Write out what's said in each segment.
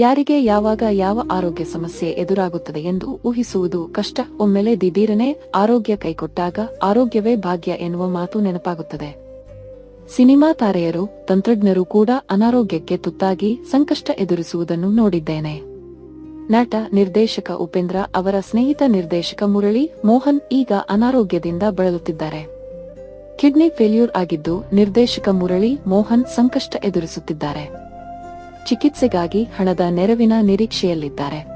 ಯಾರಿಗೆ ಯಾವಾಗ ಯಾವ ಆರೋಗ್ಯ ಸಮಸ್ಯೆ ಎದುರಾಗುತ್ತದೆ ಎಂದು ಊಹಿಸುವುದು ಕಷ್ಟ. ಒಮ್ಮೆಲೆ ದಿಢೀರನೆ ಆರೋಗ್ಯ ಕೈಕೊಟ್ಟಾಗ ಆರೋಗ್ಯವೇ ಭಾಗ್ಯ ಎನ್ನುವ ಮಾತು ನೆನಪಾಗುತ್ತದೆ. ಸಿನಿಮಾ ತಾರೆಯರು, ತಂತ್ರಜ್ಞರು ಕೂಡ ಅನಾರೋಗ್ಯಕ್ಕೆ ತುತ್ತಾಗಿ ಸಂಕಷ್ಟ ಎದುರಿಸುವುದನ್ನು ನೋಡಿದ್ದೇನೆ. ನಟ, ನಿರ್ದೇಶಕ ಉಪೇಂದ್ರ ಅವರ ಸ್ನೇಹಿತ ನಿರ್ದೇಶಕ ಮುರಳಿ ಮೋಹನ್ ಈಗ ಅನಾರೋಗ್ಯದಿಂದ ಬಳಲುತ್ತಿದ್ದಾರೆ. ಕಿಡ್ನಿ ಫೇಲ್ಯೂರ್ ಆಗಿದ್ದು ನಿರ್ದೇಶಕ ಮುರಳಿ ಮೋಹನ್ ಸಂಕಷ್ಟ ಎದುರಿಸುತ್ತಿದ್ದಾರೆ. ಚಿಕಿತ್ಸೆಗಾಗಿ ಹಣದ ನೆರವಿನ ನಿರೀಕ್ಷೆಯಲ್ಲಿದ್ದಾರೆ.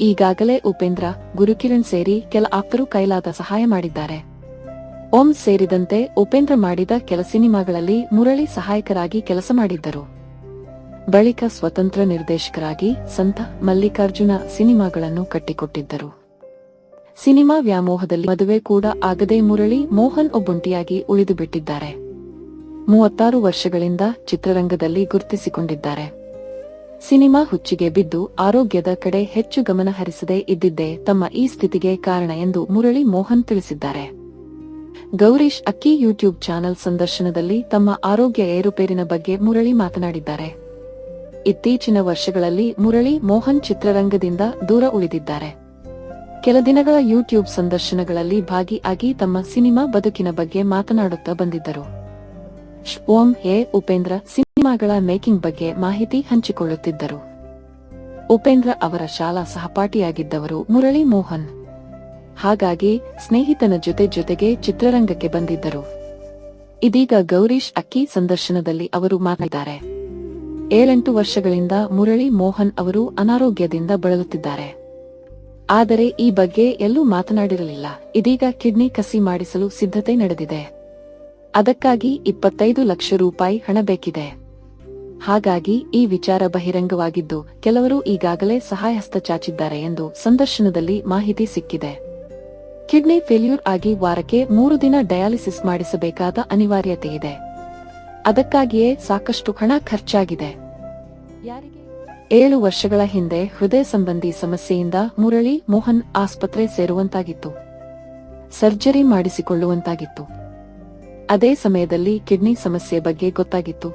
ಈಗಾಗಲೇ ಉಪೇಂದ್ರ, ಗುರುಕಿರಣ್ ಸೇರಿ ಕೆಲ ಆಪ್ತರು ಕೈಲಾದ ಸಹಾಯ ಮಾಡಿದ್ದಾರೆ. ಓಂ ಸೇರಿದಂತೆ ಉಪೇಂದ್ರ ಮಾಡಿದ ಕೆಲ ಸಿನಿಮಾಗಳಲ್ಲಿ ಮುರಳಿ ಸಹಾಯಕರಾಗಿ ಕೆಲಸ ಮಾಡಿದ್ದರು. ಬಳಿಕ ಸ್ವತಂತ್ರ ನಿರ್ದೇಶಕರಾಗಿ ಸಂತ ಮಲ್ಲಿಕಾರ್ಜುನ ಸಿನಿಮಾಗಳನ್ನು ಕಟ್ಟಿಕೊಟ್ಟಿದ್ದರು. ಸಿನಿಮಾ ವ್ಯಾಮೋಹದಲ್ಲಿ ಮದುವೆ ಕೂಡ ಆಗದೆ ಮುರಳಿ ಮೋಹನ್ ಒಬ್ಬೊಂಟಿಯಾಗಿ ಉಳಿದು ಬಿಟ್ಟಿದ್ದಾರೆ ಮೂವತ್ತಾರು ವರ್ಷಗಳಿಂದ ಚಿತ್ರರಂಗದಲ್ಲಿ ಗುರುತಿಸಿಕೊಂಡಿದ್ದಾರೆ. ಸಿನಿಮಾ ಹುಚ್ಚಿಗೆ ಬಿದ್ದು ಆರೋಗ್ಯದ ಕಡೆ ಹೆಚ್ಚು ಗಮನ ಹರಿಸದೇ ಇದ್ದಿದ್ದೇ ತಮ್ಮ ಈ ಸ್ಥಿತಿಗೆ ಕಾರಣ ಎಂದು ಮುರಳಿ ಮೋಹನ್ ತಿಳಿಸಿದ್ದಾರೆ. ಗೌರೀಶ್ ಅಕ್ಕಿ ಯೂಟ್ಯೂಬ್ ಚಾನೆಲ್ ಸಂದರ್ಶನದಲ್ಲಿ ತಮ್ಮ ಆರೋಗ್ಯ ಏರುಪೇರಿನ ಬಗ್ಗೆ ಮುರಳಿ ಮಾತನಾಡಿದ್ದಾರೆ. ಇತ್ತೀಚಿನ ವರ್ಷಗಳಲ್ಲಿ ಮುರಳಿ ಮೋಹನ್ ಚಿತ್ರರಂಗದಿಂದ ದೂರ ಉಳಿದಿದ್ದಾರೆ. ಕೆಲ ದಿನಗಳ ಯೂಟ್ಯೂಬ್ ಸಂದರ್ಶನಗಳಲ್ಲಿ ಭಾಗಿಯಾಗಿ ತಮ್ಮ ಸಿನಿಮಾ ಬದುಕಿನ ಬಗ್ಗೆ ಮಾತನಾಡುತ್ತಾ ಬಂದಿದ್ದರು. ಓಂ ಎ ಉಪೇಂದ್ರ, ಸಿನಿಮಾಗಳ ಮೇಕಿಂಗ್ ಬಗ್ಗೆ ಮಾಹಿತಿ ಹಂಚಿಕೊಳ್ಳುತ್ತಿದ್ದರು. ಉಪೇಂದ್ರ ಅವರ ಶಾಲಾ ಸಹಪಾಠಿಯಾಗಿದ್ದವರು ಮುರಳಿ ಮೋಹನ್. ಹಾಗಾಗಿ ಸ್ನೇಹಿತನ ಜೊತೆ ಜೊತೆಗೆ ಚಿತ್ರರಂಗಕ್ಕೆ ಬಂದಿದ್ದರು. ಇದೀಗ ಗೌರೀಶ್ ಅಕ್ಕಿ ಸಂದರ್ಶನದಲ್ಲಿ ಅವರು ಮಾತನಾಡಿದ್ದಾರೆ ಏಳೆಂಟು ವರ್ಷಗಳಿಂದ ಮುರಳಿ ಮೋಹನ್ ಅವರು ಅನಾರೋಗ್ಯದಿಂದ ಬಳಲುತ್ತಿದ್ದಾರೆ. ಆದರೆ ಈ ಬಗ್ಗೆ ಎಲ್ಲೂ ಮಾತನಾಡಿರಲಿಲ್ಲ. ಇದೀಗ ಕಿಡ್ನಿ ಕಸಿ ಮಾಡಿಸಲು ಸಿದ್ಧತೆ ನಡೆದಿದೆ. ಅದಕ್ಕಾಗಿ ಇಪ್ಪತ್ತೈದು ಲಕ್ಷ ರೂಪಾಯಿ ಹಣ ಬೇಕಿದೆ. ಹಾಗಾಗಿ ಈ ವಿಚಾರ ಬಹಿರಂಗವಾಗಿದ್ದು, ಕೆಲವರು ಈಗಾಗಲೇ ಸಹಾಯ ಹಸ್ತ ಚಾಚಿದ್ದಾರೆ ಎಂದು ಸಂದರ್ಶನದಲ್ಲಿ ಮಾಹಿತಿ ಸಿಕ್ಕಿದೆ. ಕಿಡ್ನಿ ಫೇಲ್ಯೂರ್ ಆಗಿ ವಾರಕ್ಕೆ ಮೂರು ದಿನ ಡಯಾಲಿಸಿಸ್ ಮಾಡಿಸಬೇಕಾದ ಅನಿವಾರ್ಯತೆ ಇದೆ. ಅದಕ್ಕಾಗಿಯೇ ಸಾಕಷ್ಟು ಹಣ ಖರ್ಚಾಗಿದೆ. ಏಳು ವರ್ಷಗಳ ಹಿಂದೆ ಹೃದಯ ಸಂಬಂಧಿ ಸಮಸ್ಯೆಯಿಂದ ಮುರಳಿ ಮೋಹನ್ ಆಸ್ಪತ್ರೆ ಸೇರುವಂತಾಗಿತ್ತು. ಸರ್ಜರಿ ಮಾಡಿಸಿಕೊಳ್ಳುವಂತಾಗಿತ್ತು. ಅದೇ ಸಮಯದಲ್ಲಿ ಕಿಡ್ನಿ ಸಮಸ್ಯೆ ಬಗ್ಗೆ ಗೊತ್ತಾಗಿತ್ತು.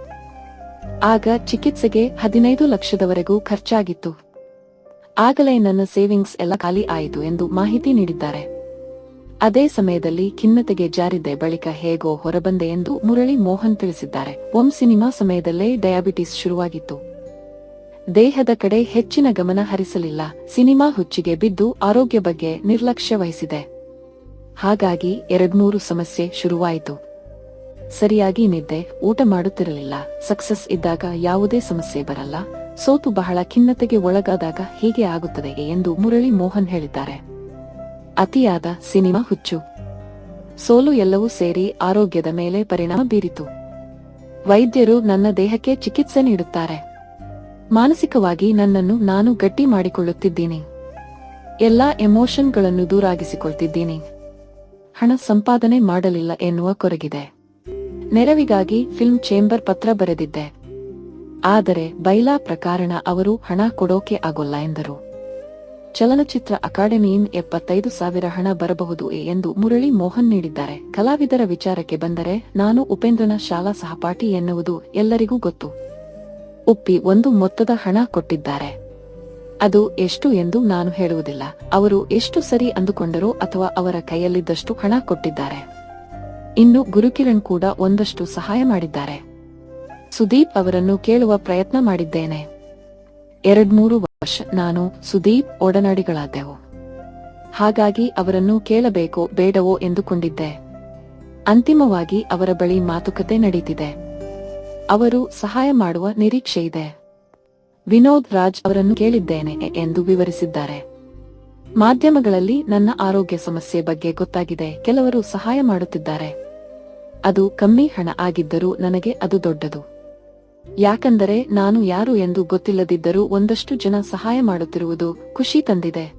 ಆಗ ಚಿಕಿತ್ಸೆಗೆ ಹದಿನೈದು ಲಕ್ಷದವರೆಗೂ ಖರ್ಚಾಗಿತ್ತು. ಆಗಲೇ ನನ್ನ ಸೇವಿಂಗ್ಸ್ ಎಲ್ಲ ಖಾಲಿ ಆಯಿತು ಎಂದು ಮಾಹಿತಿ ನೀಡಿದ್ದಾರೆ. ಅದೇ ಸಮಯದಲ್ಲಿ ಖಿನ್ನತೆಗೆ ಜಾರಿದ್ದೆ ಬಳಿಕ ಹೇಗೋ ಹೊರಬಂದೆ ಎಂದು ಮುರಳಿ ಮೋಹನ್ ತಿಳಿಸಿದ್ದಾರೆ. ಓಂ ಸಿನಿಮಾ ಸಮಯದಲ್ಲೇ ಡಯಾಬಿಟಿಸ್ ಶುರುವಾಗಿತ್ತು. ದೇಹದ ಕಡೆ ಹೆಚ್ಚಿನ ಗಮನ ಹರಿಸಲಿಲ್ಲ. ಸಿನಿಮಾ ಹುಚ್ಚಿಗೆ ಬಿದ್ದು ಆರೋಗ್ಯ ಬಗ್ಗೆ ನಿರ್ಲಕ್ಷ್ಯ ವಹಿಸಿದೆ. ಹಾಗಾಗಿ ಎರಡ್ಮೂರು ಸಮಸ್ಯೆ ಶುರುವಾಯಿತು. ಸರಿಯಾಗಿ ನಿದ್ದೆ, ಊಟ ಮಾಡುತ್ತಿರಲಿಲ್ಲ. ಸಕ್ಸಸ್ ಇದ್ದಾಗ ಯಾವುದೇ ಸಮಸ್ಯೆ ಬರಲ್ಲ. ಸೋತು ಬಹಳ ಖಿನ್ನತೆಗೆ ಒಳಗಾದಾಗ ಹೀಗೆ ಆಗುತ್ತದೆ ಎಂದು ಮುರಳಿ ಮೋಹನ್ ಹೇಳಿದ್ದಾರೆ. ಅತಿಯಾದ ಸಿನಿಮಾ ಹುಚ್ಚು. ಸೋಲು ಎಲ್ಲವೂ ಸೇರಿ ಆರೋಗ್ಯದ ಮೇಲೆ ಪರಿಣಾಮ ಬೀರಿತು. ವೈದ್ಯರು ನನ್ನ ದೇಹಕ್ಕೆ ಚಿಕಿತ್ಸೆ ನೀಡುತ್ತಾರೆ. ಮಾನಸಿಕವಾಗಿ ನನ್ನನ್ನು ನಾನು ಗಟ್ಟಿ ಮಾಡಿಕೊಳ್ಳುತ್ತಿದ್ದೀನಿ. ಎಲ್ಲಾ ಎಮೋಷನ್ಗಳನ್ನು ದೂರಾಗಿಸಿಕೊಳ್ತಿದ್ದೀನಿ. ಹಣ ಸಂಪಾದನೆ ಮಾಡಲಿಲ್ಲ ಎನ್ನುವ ಕೊರಗಿದೆ. ನೆರವಿಗಾಗಿ ಫಿಲ್ಮ್ ಚೇಂಬರ್ ಪತ್ರ ಬರೆದಿದ್ದೆ. ಆದರೆ ಬೈಲಾ ಪ್ರಕಾರಣ ಅವರು ಹಣ ಕೊಡೋಕೆ ಆಗೋಲ್ಲ ಎಂದರು. ಚಲನಚಿತ್ರ ಅಕಾಡೆಮಿಯಿಂದ ಎಪ್ಪತ್ತೈದು ಸಾವಿರ ಹಣ ಬರಬಹುದು ಎಂದು ಮುರಳಿ ಮೋಹನ್ ನೀಡಿದ್ದಾರೆ. ಕಲಾವಿದರ ವಿಚಾರಕ್ಕೆ ಬಂದರೆ ನಾನು ಉಪೇಂದ್ರನ ಶಾಲಾ ಸಹಪಾಠಿ ಎನ್ನುವುದು ಎಲ್ಲರಿಗೂ ಗೊತ್ತು. ಉಪ್ಪಿ ಒಂದು ಮೊತ್ತದ ಹಣ ಕೊಟ್ಟಿದ್ದಾರೆ. ಅದು ಎಷ್ಟು ಎಂದು ನಾನು ಹೇಳುವುದಿಲ್ಲ. ಅವರು ಎಷ್ಟು ಸರಿ ಅಂದುಕೊಂಡರೋ ಅಥವಾ ಅವರ ಕೈಯಲ್ಲಿದ್ದಷ್ಟು ಹಣ ಕೊಟ್ಟಿದ್ದಾರೆ. ಇನ್ನು ಗುರುಕಿರಣ್ ಕೂಡ ಒಂದಷ್ಟು ಸಹಾಯ ಮಾಡಿದ್ದಾರೆ. ಸುದೀಪ್ ಅವರನ್ನು ಕೇಳುವ ಪ್ರಯತ್ನ ಮಾಡಿದ್ದೇನೆ. ಎರಡ್ಮೂರು ವರ್ಷ ನಾನು ಸುದೀಪ್ ಒಡನಾಡಿಗಳಾದೆವು. ಹಾಗಾಗಿ ಅವರನ್ನು ಕೇಳಬೇಕೋ ಬೇಡವೋ ಎಂದುಕೊಂಡಿದ್ದೆ. ಅಂತಿಮವಾಗಿ ಅವರ ಬಳಿ ಮಾತುಕತೆ ನಡೀತಿದೆ. ಅವರು ಸಹಾಯ ಮಾಡುವ ನಿರೀಕ್ಷೆ ಇದೆ ವಿನೋದ್ ರಾಜ್ ಅವರನ್ನು ಕೇಳಿದ್ದೇನೆ ಎಂದು ವಿವರಿಸಿದ್ದಾರೆ. ಮಾಧ್ಯಮಗಳಲ್ಲಿ ನನ್ನ ಆರೋಗ್ಯ ಸಮಸ್ಯೆ ಬಗ್ಗೆ ಗೊತ್ತಾಗಿದೆ. ಕೆಲವರು ಸಹಾಯ ಮಾಡುತ್ತಿದ್ದಾರೆ. ಅದು ಕಮ್ಮಿ ಹಣ ಆಗಿದ್ದರೂ ನನಗೆ ಅದು ದೊಡ್ಡದು. ಯಾಕಂದರೆ ನಾನು ಯಾರು ಎಂದು ಗೊತ್ತಿಲ್ಲದಿದ್ದರೂ ಒಂದಷ್ಟು ಜನ ಸಹಾಯ ಮಾಡುತ್ತಿರುವುದು ಖುಷಿ ತಂದಿದೆ.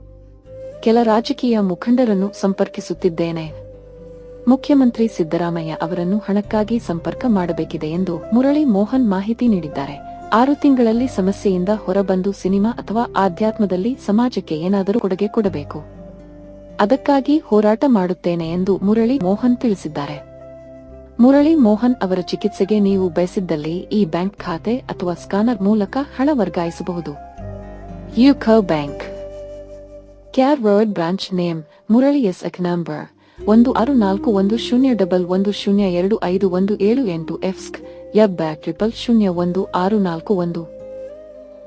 ಕೆಲ ರಾಜಕೀಯ ಮುಖಂಡರನ್ನು ಸಂಪರ್ಕಿಸುತ್ತಿದ್ದೇನೆ. ಮುಖ್ಯಮಂತ್ರಿ ಸಿದ್ದರಾಮಯ್ಯ ಅವರನ್ನು ಹಣಕ್ಕಾಗಿ ಸಂಪರ್ಕ ಮಾಡಬೇಕಿದೆ ಎಂದು ಮುರಳಿ ಮೋಹನ್ ಮಾಹಿತಿ ನೀಡಿದ್ದಾರೆ. ಆರು ತಿಂಗಳಲ್ಲಿ ಸಮಸ್ಯೆಯಿಂದ ಹೊರಬಂದು ಸಿನಿಮಾ ಅಥವಾ ಆಧ್ಯಾತ್ಮದಲ್ಲಿ ಸಮಾಜಕ್ಕೆ ಏನಾದರೂ ಕೊಡುಗೆ ಕೊಡಬೇಕು. ಅದಕ್ಕಾಗಿ ಹೋರಾಟ ಮಾಡುತ್ತೇನೆ ಎಂದು ಮುರಳಿ ಮೋಹನ್ ತಿಳಿಸಿದ್ದಾರೆ. ಮುರಳಿ ಮೋಹನ್ ಅವರ ಚಿಕಿತ್ಸೆಗೆ ನೀವು ಬಯಸಿದ್ದಲ್ಲಿ ಈ ಬ್ಯಾಂಕ್ ಖಾತೆ ಅಥವಾ ಸ್ಕಾನರ್ ಮೂಲಕ ಹಣ ವರ್ಗಾಯಿಸಬಹುದು. UCO bank. ಕ್ಯಾರ್ ವರ್ಡ್ ಬ್ರಾಂಚ್ ನೇಮ್ ಮುರಳಿ ಎಸ್ ಅಕ್ ನಂಬರ್ ಒಂದು ಆರು ನಾಲ್ಕು ಒಂದು ಶೂನ್ಯ ಡಬಲ್ ಒಂದು ಶೂನ್ಯ ಎರಡು ಐದು ಒಂದು ಏಳು ಎಂಟು ಎಫ್ಸ್ಕ್ ಯಬ್ ಬ್ಯಾಕ್ ಟ್ರಿಪಲ್ ಶೂನ್ಯ ಒಂದು, ಆರು ನಾಲ್ಕು ಒಂದು.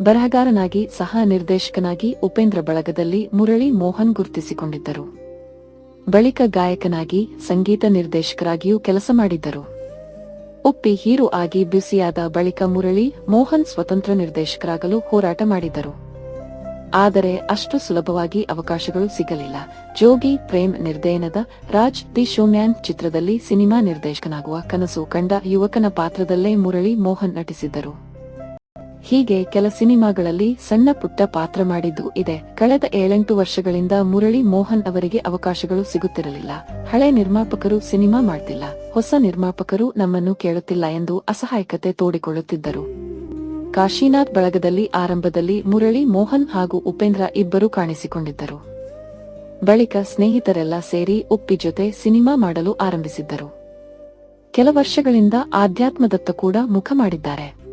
ಬರಹಗಾರನಾಗಿ ಸಹ ನಿರ್ದೇಶಕನಾಗಿ ಉಪೇಂದ್ರ ಬಳಗದಲ್ಲಿ ಮುರಳಿ ಮೋಹನ್ ಗುರುತಿಸಿಕೊಂಡಿದ್ದರು. ಬಳಿಕ ಗಾಯಕನಾಗಿ, ಸಂಗೀತ ನಿರ್ದೇಶಕರಾಗಿಯೂ ಕೆಲಸ ಮಾಡಿದ್ದರು. ಉಪ್ಪಿ ಹೀರೋ ಆಗಿ ಬ್ಯುಸಿಯಾದ ಬಳಿಕ ಮುರಳಿ ಮೋಹನ್ ಸ್ವತಂತ್ರ ನಿರ್ದೇಶಕರಾಗಲು ಹೋರಾಟ ಮಾಡಿದರು ಆದರೆ ಅಷ್ಟು ಸುಲಭವಾಗಿ ಅವಕಾಶಗಳು ಸಿಗಲಿಲ್ಲ. ಜೋಗಿ ಪ್ರೇಮ್ ನಿರ್ದಯನದ ರಾಜ್ ದಿ ಶೋಮ್ಯಾನ್ ಚಿತ್ರದಲ್ಲಿ ಸಿನಿಮಾ ನಿರ್ದೇಶಕನಾಗುವ ಕನಸು ಕಂಡ ಯುವಕನ ಪಾತ್ರದಲ್ಲೇ ಮುರಳಿ ಮೋಹನ್ ನಟಿಸಿದ್ದರು. ಹೀಗೆ ಕೆಲ ಸಿನಿಮಾಗಳಲ್ಲಿ ಸಣ್ಣ ಪುಟ್ಟ ಪಾತ್ರ ಮಾಡಿದ್ದು ಇದೆ. ಕಳೆದ ಏಳೆಂಟು ವರ್ಷಗಳಿಂದ ಮುರಳಿ ಮೋಹನ್ ಅವರಿಗೆ ಅವಕಾಶಗಳು ಸಿಗುತ್ತಿರಲಿಲ್ಲ. ಹಳೆ ನಿರ್ಮಾಪಕರು ಸಿನಿಮಾ ಮಾಡ್ತಿಲ್ಲ. ಹೊಸ ನಿರ್ಮಾಪಕರು ನಮ್ಮನ್ನು ಕೇಳುತ್ತಿಲ್ಲ ಎಂದು ಅಸಹಾಯಕತೆ ತೋಡಿಕೊಳ್ಳುತ್ತಿದ್ದರು. ಕಾಶಿನಾಥ್ ಬಳಗದಲ್ಲಿ ಆರಂಭದಲ್ಲಿ ಮುರಳಿ, ಮೋಹನ್ ಹಾಗೂ ಉಪೇಂದ್ರ ಇಬ್ಬರು ಕಾಣಿಸಿಕೊಂಡಿದ್ದರು. ಬಳಿಕ ಸ್ನೇಹಿತರೆಲ್ಲ ಸೇರಿ ಉಪ್ಪಿ ಜೊತೆ ಸಿನಿಮಾ ಮಾಡಲು ಆರಂಭಿಸಿದ್ದರು. ಕೆಲ ವರ್ಷಗಳಿಂದ ಆಧ್ಯಾತ್ಮದತ್ತ ಕೂಡ ಮುಖ ಮಾಡಿದ್ದಾರೆ.